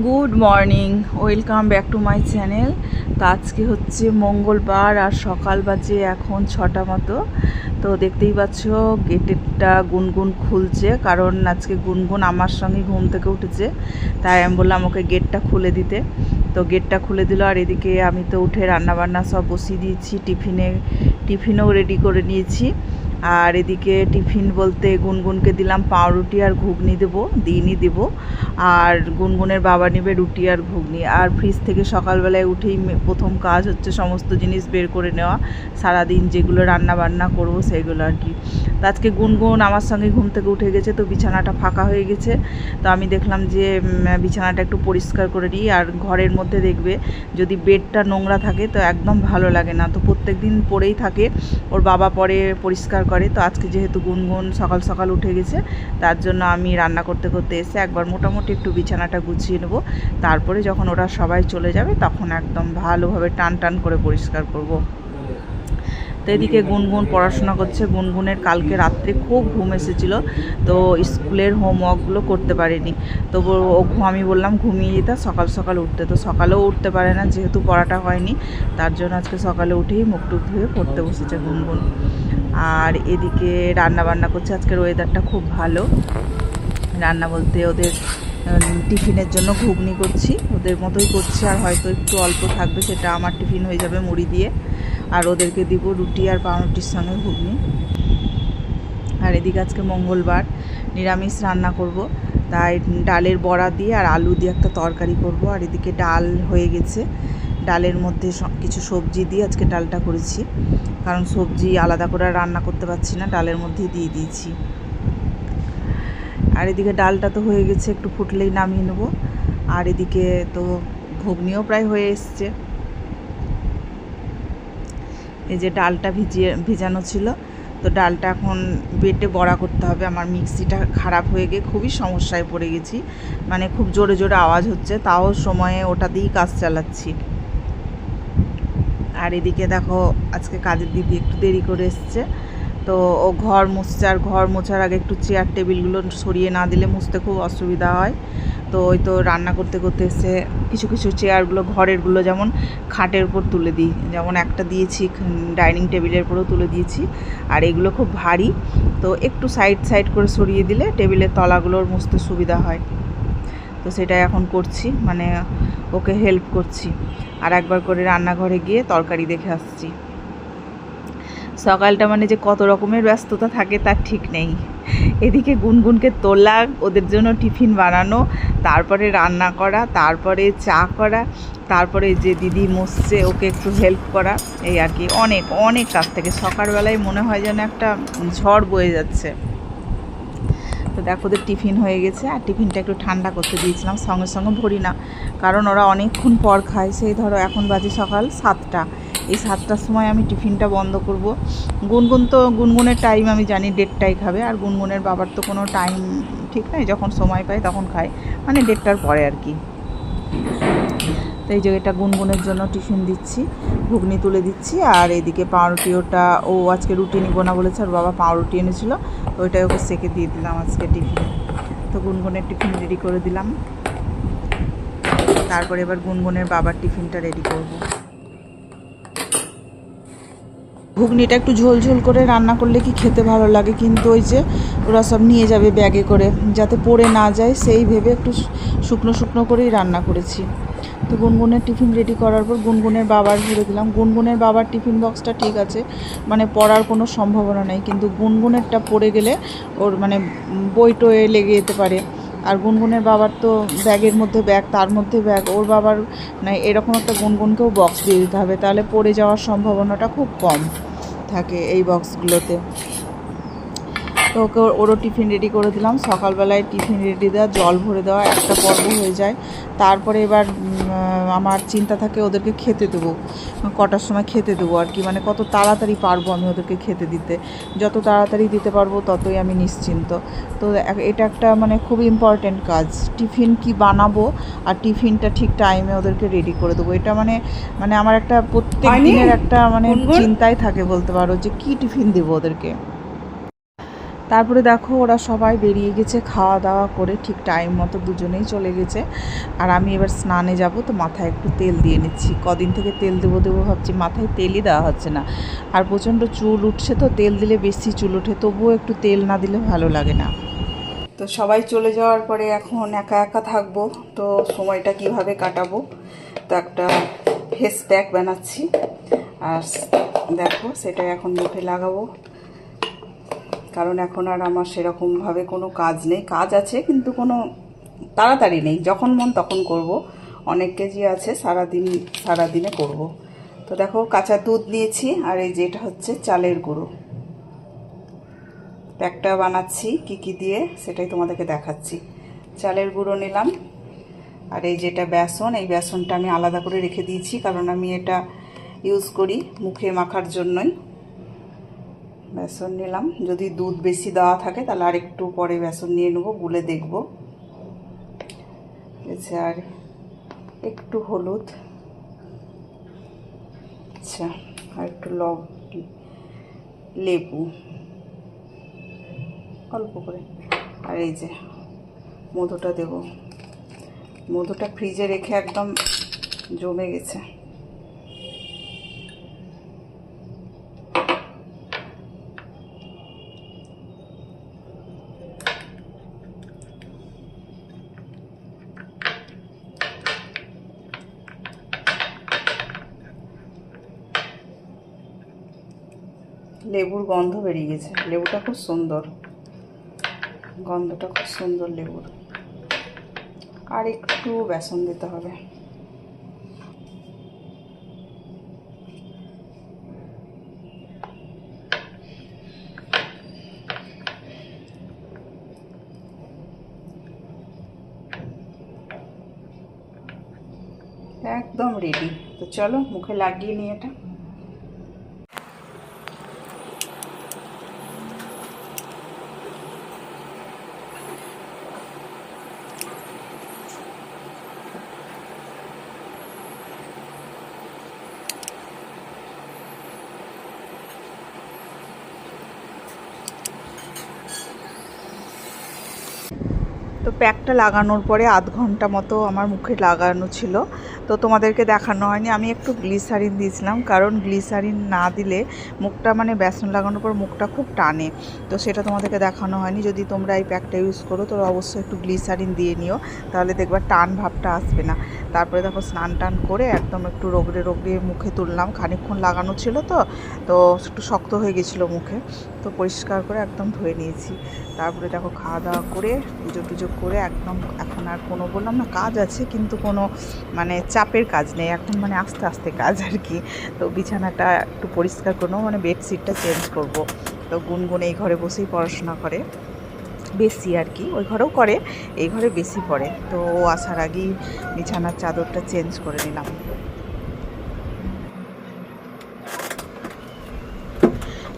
Good morning welcome back to my channel তো আজকে হচ্ছে মঙ্গলবার আর সকাল বাজে এখন ছটা মতো। তো দেখতেই পাচ্ছ, গেটেরটা গুনগুন খুলছে, কারণ আজকে গুনগুন আমার সঙ্গে ঘুম থেকে উঠেছে। তাই আমি বললাম ওকে গেটটা খুলে দিতে। তো গেটটা খুলে দিল আর এদিকে আমি তো উঠে রান্নাবান্না সব বসিয়ে দিয়েছি, টিফিনে, টিফিনও রেডি করে নিয়েছি। আর এদিকে টিফিন বলতে গুনগুনকে দিলাম পাউরুটি আর ঘুগনি দেবো, দিনই দেবো। আর গুনগুনের বাবা নেবে রুটি আর ঘুগনি। আর ফ্রিজ থেকে সকালবেলায় উঠেই প্রথম কাজ হচ্ছে সমস্ত জিনিস বের করে নেওয়া। সারাদিন যেগুলো রান্না বান্না করব সেগুলো আর কি। তো আজকে গুনগুন আমার সঙ্গে ঘুম থেকে উঠে গেছে, তো বিছানাটা ফাঁকা হয়ে গেছে। তো আমি দেখলাম যে বিছানাটা একটু পরিষ্কার করে নিই। আর ঘরের মধ্যে দেখবে যদি বেডটা নোংরা থাকে, তো একদম ভালো লাগে না। তো প্রত্যেক দিন পরেই থাকে। ওর বাবা পরে পরিষ্কার করে। তো আজকে যেহেতু গুনগুন সকাল সকাল উঠে গেছে, তার জন্য আমি রান্না করতে করতে এসে একবার মোটামুটি একটু বিছানাটা গুছিয়ে নেব। তারপরে যখন ওরা সবাই চলে যাবে, তখন একদম ভালোভাবে টান টান করে পরিষ্কার করব। তো এদিকে গুনগুন পড়াশোনা করছে। গুনগুনের কালকে রাত্রে খুব ঘুম এসেছিল। তো স্কুলের হোমওয়ার্কগুলো করতে পারেনি। তো ও- আমি বললাম, ঘুমিয়ে যেতে সকাল সকাল উঠতে। তো সকালেও উঠতে পারে না, যেহেতু পড়াটা হয়নি, তার জন্য আজকে সকালে উঠেই মুখ টুক ধুয়ে পড়তে বসেছে গুনগুন। আর এদিকে রান্না বান্না করছে। আজকের ওয়েদারটা খুব ভালো। রান্না বলতে ওদের টিফিনের জন্য ঘুগনি করছি। ওদের মতোই করছি, আর হয়তো একটু অল্প থাকবে, সেটা আমার টিফিন হয়ে যাবে মুড়ি দিয়ে। আর ওদেরকে দিব রুটি আর পাউরুটির সঙ্গে ঘুগনি। আর এদিকে আজকে মঙ্গলবার, নিরামিষ রান্না করব। তাই ডালের বড়া দিয়ে আর আলু দিয়ে একটা তরকারি করব। আর এদিকে ডাল হয়ে গেছে। ডালের মধ্যে কিছু সবজি দিয়ে আজকে ডালটা করেছি। কারণ সবজি আলাদা করে রান্না করতে পারছি না, ডালের মধ্যেই দিয়ে দিয়েছি। আর এদিকে ডালটা তো হয়ে গেছে, একটু ফুটলেই নামিয়ে নেব। আর এদিকে তো ঘুগনিও প্রায় হয়ে এসছে। এই যে ডালটা ভিজিয়ে, ভিজানো ছিল, তো ডালটা এখন বেটে বড়া করতে হবে। আমার মিক্সিটা খারাপ হয়ে গিয়ে খুবই সমস্যায় পড়ে গেছি। মানে খুব জোরে জোরে আওয়াজ হচ্ছে, তাও সময়ে ওটা দিয়েই কাজ চালাচ্ছি। আর এদিকে দেখো, আজকে কাজের দিদি একটু দেরি করে এসছে। তো ও ঘর মুছছে, আর ঘর মোছার আগে একটু চেয়ার টেবিলগুলো সরিয়ে না দিলে মুছতে খুব অসুবিধা হয়। তো ওই তো রান্না করতে করতে এসে কিছু কিছু চেয়ারগুলো ঘরেরগুলো যেমন খাটের উপর তুলে দিই, যেমন একটা দিয়েছি ডাইনিং টেবিলের উপরেও তুলে দিয়েছি, আর এগুলো খুব ভারী। তো একটু সাইড সাইড করে সরিয়ে দিলে টেবিলের তলাগুলোর মুছতে সুবিধা হয়। তো সেটাই এখন করছি মানে ওকে হেল্প করছি। আর একবার করে রান্নাঘরে গিয়ে তরকারি দেখে আসছি। সকালটা মানে যে কত রকমের ব্যস্ততা থাকে তার ঠিক নেই। এদিকে গুনগুনকে তোলা, ওদের জন্য টিফিন বানানো, তারপরে রান্না করা, তারপরে চা করা, তারপরে যে দিদি মসছে ওকে একটু হেল্প করা, এই আর কি। অনেক অনেক কাজ থেকে। সকালবেলায় মনে হয় যেন একটা ঝড় বয়ে যাচ্ছে। তো দেখো ওদের টিফিন হয়ে গেছে, আর টিফিনটা একটু ঠান্ডা করতে দিয়েছিলাম, সঙ্গে সঙ্গে ভরি না। কারণ ওরা অনেকক্ষণ পর খায়, সেই ধরো এখন বাজে সকাল সাতটা। এই সাতটার সময় আমি টিফিনটা বন্ধ করব। গুনগুন তো, গুনগুনের টাইম আমি জানি দেড়টায় খাবে, আর গুনগুনের বাবার তো কোনো টাইম ঠিক নাই, যখন সময় পায় তখন খায়। মানে দেড়টার পরে আর কি। এই যে এটা গুনগুনের জন্য টিফিন দিচ্ছি, ঘুগনি তুলে দিচ্ছি, আর এদিকে পাউরুটি ওটা, ও আজকে রুটি নিব না বলেছে, আর বাবা পাউরুটি এনেছিল ওইটাই ওকে সেকে দিয়ে দিলাম আজকে টিফিন। তো গুনগুনের টিফিন রেডি করে দিলাম। তারপরে এবার গুনগুনের বাবার টিফিনটা রেডি করব। ঘুগনিটা একটু ঝোল ঝোল করে রান্না করলে কি খেতে ভালো লাগে, কিন্তু ওই যে ওরা সব নিয়ে যাবে ব্যাগে করে, যাতে পড়ে না যায়, সেই ভেবে একটু শুকনো শুকনো করেই রান্না করেছি। তো গুনগুনের টিফিন রেডি করার পর গুনগুনের বাবার ভরে দিলাম। গুনগুনের বাবার টিফিন বক্সটা ঠিক আছে মানে পড়ার কোনো সম্ভাবনা নেই, কিন্তু গুনগুনেরটা পড়ে গেলে ওর মানে বই টয়ে লেগে যেতে পারে। আর গুনগুনের বাবার তো ব্যাগের মধ্যে ব্যাগ তার মধ্যে ব্যাগ ওর বাবার মানে এরকম একটা গুনগুনকেও বক্স দিয়ে দিতে হবে, তাহলে পড়ে যাওয়ার সম্ভাবনাটা খুব কম থাকে এই বক্সগুলোতে তো ওকে ওরও টিফিন রেডি করে দিলাম। সকালবেলায় টিফিন রেডি দেওয়া জল ভরে দেওয়া একটা পর্ব হয়ে যায়। তারপরে এবার আমার চিন্তা থাকে ওদেরকে খেতে দেবো। কটার সময় খেতে দেবো আর কি। মানে কত তাড়াতাড়ি পারব আমি ওদেরকে খেতে দিতে। যত তাড়াতাড়ি দিতে পারব ততই আমি নিশ্চিন্ত। তো এটা একটা মানে খুব ইম্পর্ট্যান্ট কাজ। টিফিন কি বানাবো আর টিফিনটা ঠিক টাইমে ওদেরকে রেডি করে দেবো। এটা মানে মানে আমার একটা প্রত্যেক দিনের একটা মানে? চিন্তায় থাকে বলতে পারো যে কি টিফিন দেবো ওদেরকে। তারপরে দেখো ওরা সবাই বেরিয়ে গেছে খাওয়া দাওয়া করে ঠিক টাইম মতো দুজনেই চলে গেছে। আর আমি এবার স্নানে যাব, তো মাথায় একটু তেল দিয়ে নিচ্ছি। কদিন থেকে তেল দেবো দেবো ভাবছি, মাথায় তেলই দেওয়া হচ্ছে না। আর প্রচণ্ড চুল উঠছে তো, তেল দিলে বেশি চুল ওঠে, তবুও একটু তেল না দিলে ভালো লাগে না। তো সবাই চলে যাওয়ার পরে এখন একা একা থাকব, তো সময়টা কীভাবে কাটাবো? তো একটা ফেস প্যাক বানাচ্ছি। আর দেখো সেটা এখন মুখে লাগাবো। কারণ এখন আর আমার সেরকমভাবে কোনো কাজ নেই। কাজ আছে কিন্তু কোনো তাড়াতাড়ি নেই। যখন মন তখন করব। অনেক কেজি আছে, সারাদিন, সারাদিনে করব। তো দেখো, কাঁচা দুধ নিয়েছি আর এই যেটা হচ্ছে চালের গুঁড়ো। প্যাকটা বানাচ্ছি, কি কি দিয়ে সেটাই তোমাদেরকে দেখাচ্ছি। চালের গুঁড়ো নিলাম আর এই যেটা বেসন, এই বেসনটা আমি আলাদা করে রেখে দিয়েছি কারণ আমি এটা ইউজ করি মুখে মাখার জন্যই। বেসন নিলাম। যদি দুধ বেশি দেওয়া থাকে, তাহলে আর একটু পরে বেসন নিয়ে নেব, গুলে দেখব। আর একটু হলুদ। আচ্ছা আর একটু লব, লেবু। অল্প করে। আর এই যে মধুটা দেব। মধুটা ফ্রিজে রেখে একদম জমে গেছে। লেবুর গন্ধ বেরিয়ে গেছে। লেবুটা খুব সুন্দর। গন্ধটা খুব সুন্দর লেবুর। আর একটু বেসন দিতে হবে। একদম রেডি তো চলো মুখে লাগিয়ে নিই এটা তো প্যাকটা লাগানোর পরে আধ ঘণ্টা মতো আমার মুখে লাগানো ছিল। তো তোমাদেরকে দেখানো হয়নি। আমি একটু গ্লিসারিন দিয়েছিলাম, কারণ গ্লিসারিন না দিলে মুখটা মানে বেসন লাগানোর পর মুখটা খুব টানে। তো সেটা তোমাদেরকে দেখানো হয়নি। যদি তোমরা এই প্যাকটা ইউজ করো, তো অবশ্যই একটু গ্লিসারিন দিয়ে নিও, তাহলে দেখবা টান ভাবটা আসবে না। তারপরে দেখো স্নান টান করে একদম একটু রোগড়ে রোগড়ে মুখে তুললাম। খানিকক্ষণ লাগানো ছিল তো তো একটু শক্ত হয়ে গেছিল মুখে। তো পরিষ্কার করে একদম ধুয়ে নিয়েছি। তারপরে দেখো খাওয়া দাওয়া করে, পুজো টুজো করে একদম এখন আর কোনো বললাম না কাজ আছে, কিন্তু কোনো মানে চাপের কাজ নেই এখন মানে আস্তে আস্তে কাজ আর কি। তো বিছানাটা একটু পরিষ্কার করব মানে বেডশিটটা চেঞ্জ করব। তো গুনগুন এই ঘরে বসেই পড়াশোনা করে। বেশি আর কি, ওই ঘরেও করে, এই ঘরে বেশি পড়ে। তো আসার আগেই বিছানার চাদরটা চেঞ্জ করে নিলাম।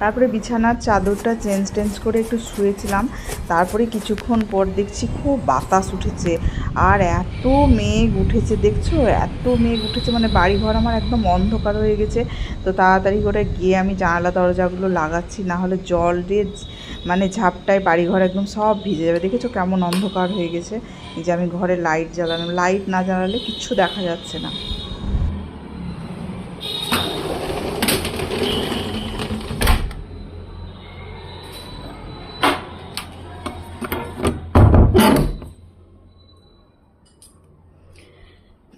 তারপরে বিছানার চাদরটা চেঞ্জ টেঞ্জ করে একটু শুয়েছিলাম। তারপরে কিছুক্ষণ পর দেখছি খুব বাতাস উঠেছে। আর এত মেঘ উঠেছে, দেখছ? এত মেঘ উঠেছে মানে বাড়িঘর আমার একদম অন্ধকার হয়ে গেছে। তো তাড়াতাড়ি করে গিয়ে আমি জানালা দরজাগুলো লাগাচ্ছি, না হলে জল দিয়ে মানে ঝাপটায় বাড়িঘর একদম সব ভিজে যাবে। দেখেছ কেমন অন্ধকার হয়ে গেছে? এই যে আমি ঘরে লাইট জ্বালানো লাইট না জ্বালালে কিচ্ছু দেখা যাচ্ছে না।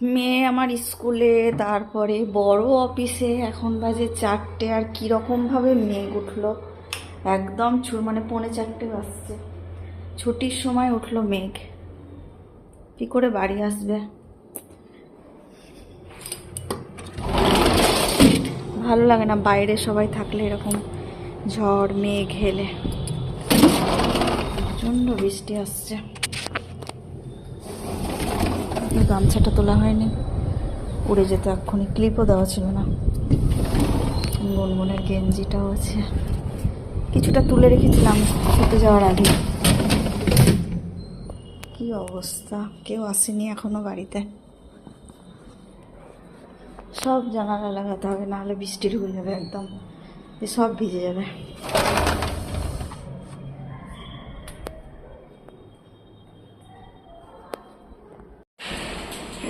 মেয়ে আমার স্কুলে, তারপরে বড় অফিসে, এখন বাজে চারটে, আর কীরকমভাবে মেঘ উঠল। একদম ছু মানে পৌনে চারটে বাজছে। ছুটির সময় উঠল মেঘ। কী করে বাড়ি আসবে? ভালো লাগে না, বাইরে সবাই থাকলে এরকম ঝড়, মেঘ, হেলে। প্রচণ্ড বৃষ্টি আসছে। গামছাটা তোলা হয়নি। উড়ে যেতে এক্ষুনি ক্লিপও দেওয়া ছিল না। গুনগুনের গেঞ্জিটাও আছে। কিছুটা তুলে রেখেছিলাম শুতে যাওয়ার আগে। কি অবস্থা? কেউ আসেনি এখনও বাড়িতে সব জানালা লাগাতে হবে, নাহলে বৃষ্টি ঢুকে যাবে একদম। সব ভিজে যাবে।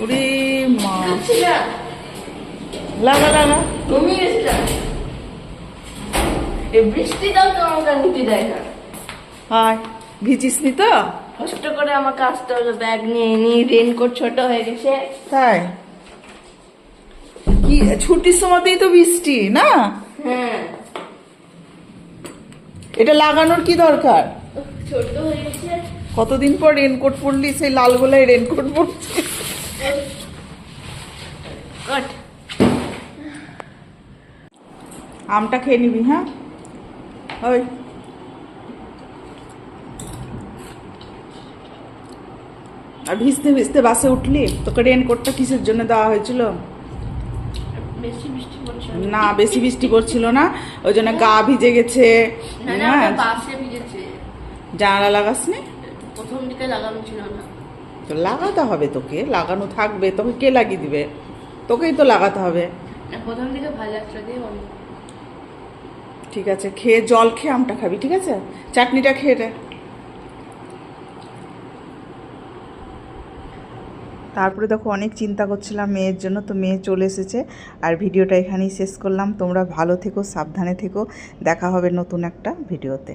ওরে মা। লাগা লাগা তুমি এসেছিলাম এই বৃষ্টিটাও তো আমাকে নিতে দেয় না। হাই ভিজিস তো? কষ্ট করে আমাকে আসতে হলো ব্যাগ নিয়ে নিয়ে রেনকোট ছোট হয়ে গেছে। তাই? কি ছুটির সময়তেই তো বৃষ্টি না? হ্যাঁ। এটা লাগানোর কি দরকার? ছোট হয়ে গেছে। কতদিন পর রেনকোট পরলি সেই লাল গোলায় রেনকোট পরছি আমটা খেয়ে নিবি হ্যাঁ? ওই। আর ভিজতে ভিজতে বাসে উঠলি? তোকে রেনকোটটা কিসের জন্য দেওয়া হয়েছিল? না বেশি বৃষ্টি পড়ছিল না। ওই জন্য গা ভিজে গেছে। হ্যাঁ। জানালা লাগাসনি প্রথম দিকে লাগানো ছিল না। তো লাগাতে হবে তোকে। লাগানো থাকবে। তোকে কে লাগিয়ে দিবে? তোকেই তো লাগাতে হবে। প্রথম দিকে ভালো ঠিক আছে, খেয়ে জল খেয়ে আমটা খাবি, ঠিক আছে? চাটনিটা খেয়ে রে তারপরে দেখো অনেক চিন্তা করছিলাম মেয়ের জন্য, তো মেয়ে চলে এসেছে। আর ভিডিওটা এখানেই শেষ করলাম। তোমরা ভালো থেকো, সাবধানে থেকো। দেখা হবে নতুন একটা ভিডিওতে।